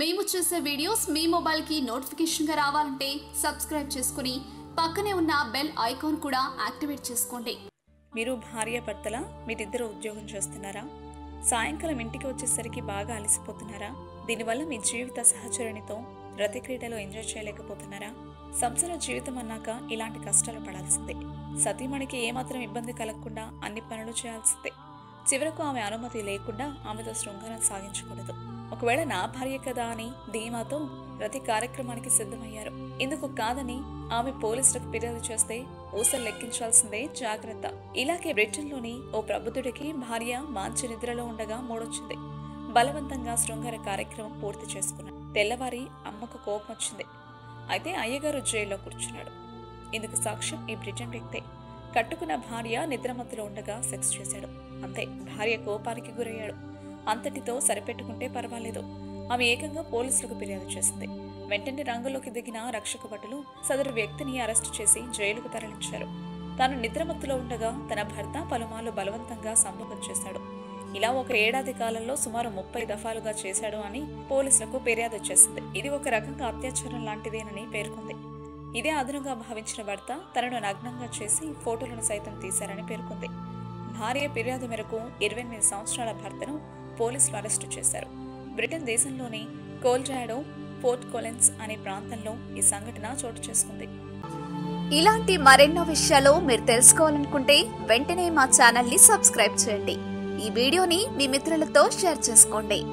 మేము చేసే వీడియోస్ మీ మొబైల్కి నోటిఫికేషన్గా రావాలంటే సబ్స్క్రైబ్ చేసుకుని పక్కనే ఉన్న బెల్ ఐకాన్ కూడా యాక్టివేట్ చేసుకోండి. మీరు భార్య భర్తల మీరిద్దరు ఉద్యోగం చేస్తున్నారా? సాయంకాలం ఇంటికి వచ్చేసరికి బాగా అలసిపోతున్నారా? దీనివల్ల మీ జీవిత సహచరునితో రతి క్రీడలో ఎంజాయ్ చేయలేకపోతున్నారా? సంసార జీవితం అన్నాక ఇలాంటి కష్టాలు పడాల్సిందే. సతీమణికి ఏమాత్రం ఇబ్బంది కలగకుండా అన్ని పనులు చేయాల్సిందే. చివరకు ఆమె అనుమతి లేకుండా ఆమెతో శృంగారం సాగించకూడదు. ఒకవేళ నా భార్య కదా అని ధీమాతో ప్రతి కార్యక్రమానికి సిద్ధమయ్యారు. ఇందుకు కాదని ఆమె పోలీసులకు ఫిర్యాదు చేస్తే ఊసలు లెక్కించాల్సిందే జాగ్రత్త. ఇలాగే బ్రిటన్లోని ఓ ప్రబుద్ధుడికి భార్య మంచి నిద్రలో ఉండగా మూడొచ్చింది. బలవంతంగా శృంగార కార్యక్రమం పూర్తి చేసుకున్నాడు. తెల్లవారి అమ్మకు కోపం వచ్చింది అయితే అయ్యగారు జైల్లో కూర్చున్నాడు. ఇందుకు సాక్ష్యం ఈ బ్రిటన్ వ్యక్తే. కట్టుకున్న భార్య నిద్రమత్తులో ఉండగా సెక్స్ చేశాడు. అంతే భార్య కోపానికి గురయ్యాడు. అంతటితో సరిపెట్టుకుంటే పర్వాలేదు. ఆమె ఏకంగా పోలీసులకు ఫిర్యాదు చేసింది. వెంటనే రంగులోకి దిగిన రక్షక భటులు సదరు వ్యక్తిని అరెస్టు చేసి జైలుకు తరలించారు. తాను నిద్రమత్తులో ఉండగా తన భర్త పలుమార్లు బలవంతంగా సంభవం చేశాడు. ఇలా ఒక ఏడాది కాలంలో సుమారు ముప్పై దఫాలుగా చేశాడు అని పోలీసులకు ఫిర్యాదు చేసింది. ఇది ఒక రకంగా అత్యాచారం లాంటిదేనని పేర్కొంది. ఇదే అదనంగా భావించిన భర్త తనను నగ్నంగా చేసి ఫోటోలను సైతం తీశారని పేర్కొంది. భార్య ఫిర్యాదు మేరకు ఇరవై ఎనిమిది సంవత్సరాల భర్తను పోలీసులు అరెస్టు చేశారు. బ్రిటన్ దేశంలోని కోల్జాడో పోర్ట్ కొలెన్స్ అనే ప్రాంతంలో ఈ సంఘటన చోటు చేసుకుంది. ఇలాంటి మరెన్నో విషయాలు మీరు తెలుసుకోవాలనుకుంటే వెంటనే మా ఛానల్ని సబ్స్క్రైబ్ చేయండి. ఈ వీడియోని మీ మిత్రులతో షేర్ చేసుకోండి.